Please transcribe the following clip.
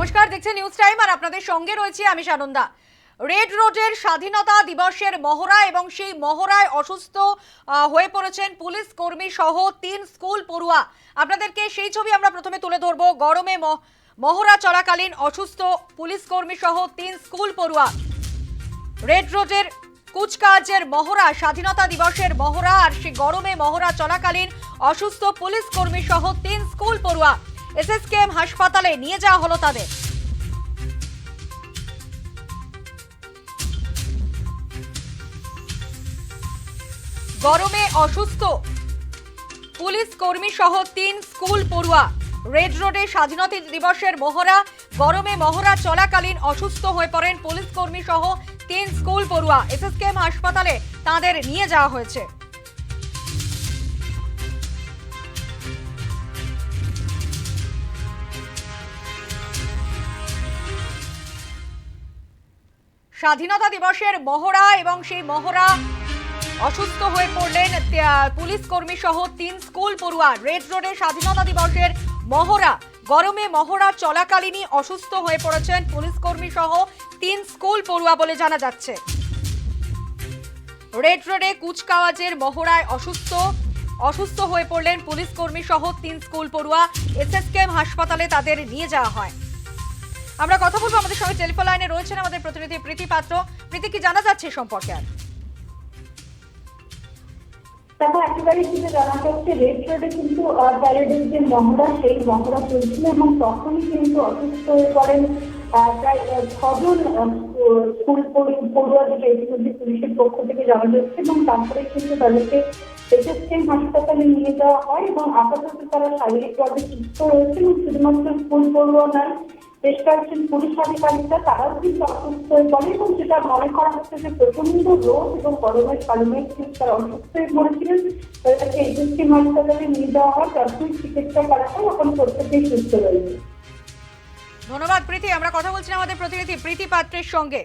নমস্কার, দেখছেন news time আর আপনাদের সঙ্গে রয়েছি আমি সানন্দা। রেড রোডের স্বাধীনতা দিবসের মহড়া এবং সেই মহড়ায় অসুস্থ হয়ে পড়েছেন পুলিশ কর্মী সহ তিন স্কুল পড়ুয়া। আপনাদেরকে সেই ছবি আমরা প্রথমে তুলে ধরবো। গরমে মহড়া চলাকালীন অসুস্থ পুলিশ কর্মী সহ তিন স্কুল পড়ুয়া। রেড রোডের কুচকাওয়াজের মহড়া, স্বাধীনতা দিবসের মহড়া আর সে গরমে মহড়া চলাকালীন অসুস্থ পুলিশ কর্মী সহ তিন স্কুল পড়ুয়া। এসএসকেএম হাসপাতালে নিয়ে যাওয়া হলো তাদের। গরমে অসুস্থ। পুলিশ কর্মী সহ তিন স্কুল পড়ুয়া। রেড রোডে স্বাধীনতা দিবসের মহড়া, গরমে মহড়া চলাকালীন অসুস্থ হয়ে পড়েন পুলিশ কর্মী সহ তিন স্কুল পড়ুয়া। এসএসকেএম হাসপাতালে তাদের নিয়ে যাওয়া হয়েছে। স্বাধীনতা দিবসের মহড়া এবং সেই মহড়া অসুস্থ হয়ে পড়লেন পুলিশ কর্মী সহ তিন স্কুল পড়ুয়া। রেড রোডে স্বাধীনতা দিবসের মহড়া। গরমে মহড়া চলাকালীনই অসুস্থ হয়ে পড়েছেন পুলিশ কর্মী সহ তিন স্কুল পড়ুয়া বলে জানা যাচ্ছে। রেড রোডে কুচকাওয়াজের মহড়ায় অসুস্থ অসুস্থ হয়ে পড়লেন পুলিশ কর্মী সহ তিন স্কুল পড়ুয়া। এসএসকেএম হাসপাতালে তাদের নিয়ে যাওয়া হয়। আমরা কথা বলব আমাদের সঙ্গে টেলিফোন লাইনে রয়েছেন আমাদের প্রতিনিধি প্রীতি পাত্র। প্রীতি, কি জানা যাচ্ছে সম্পর্কে আর? কিন্তু জানা যাচ্ছে কিন্তু প্যারেডের যে সেই এবং তখনই কিন্তু অসুস্থ হয়ে পড়েন প্রায় ছজন পুলিশের পক্ষ থেকে যাচ্ছে এবং কিন্তু তাদেরকে হাসপাতালে নিয়ে যাওয়া হয় এবং আপাতত তারা শারীরিকভাবে সুস্থ রয়েছে এবং শুধুমাত্র স্কুল পড়ুয়া নয় বেশ কয়েকজন পুলিশ আধিকারিকরা তারাও কিন্তু অসুস্থ হয়ে পড়ে এবং যেটা মনে করা হচ্ছে যে প্রচণ্ড রোগ এবং গরমের কারণে তারা অসুস্থ হয়ে পড়েছিলেন। তাদেরকে এজেন্সি হাসপাতালে নিয়ে যাওয়া হয় প্রাথমিক চিকিৎসা করা হয় এখন প্রত্যেকেই সুস্থ রয়েছে। ধন্যবাদ, প্রীতি। আমরা কথা বলছিলাম আমাদের প্রতিনিধি প্রীতি পাত্রের সঙ্গে।